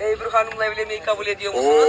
Ebru Hanım'la evlenmeyi kabul ediyor musunuz?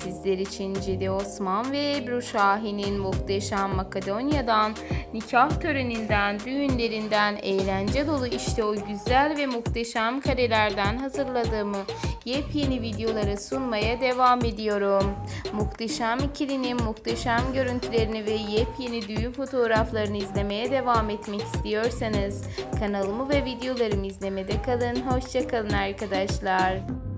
Sizler için Cedi Osman ve Ebru Şahin'in muhteşem Makedonya'dan, nikah töreninden, düğünlerinden, eğlence dolu işte o güzel ve muhteşem karelerden hazırladığımı yepyeni videoları sunmaya devam ediyorum. Muhteşem ikilinin muhteşem görüntülerini ve yepyeni düğün fotoğraflarını izlemeye devam etmek istiyorsanız kanalımı ve videolarımı izlemede kalın. Hoşçakalın arkadaşlar.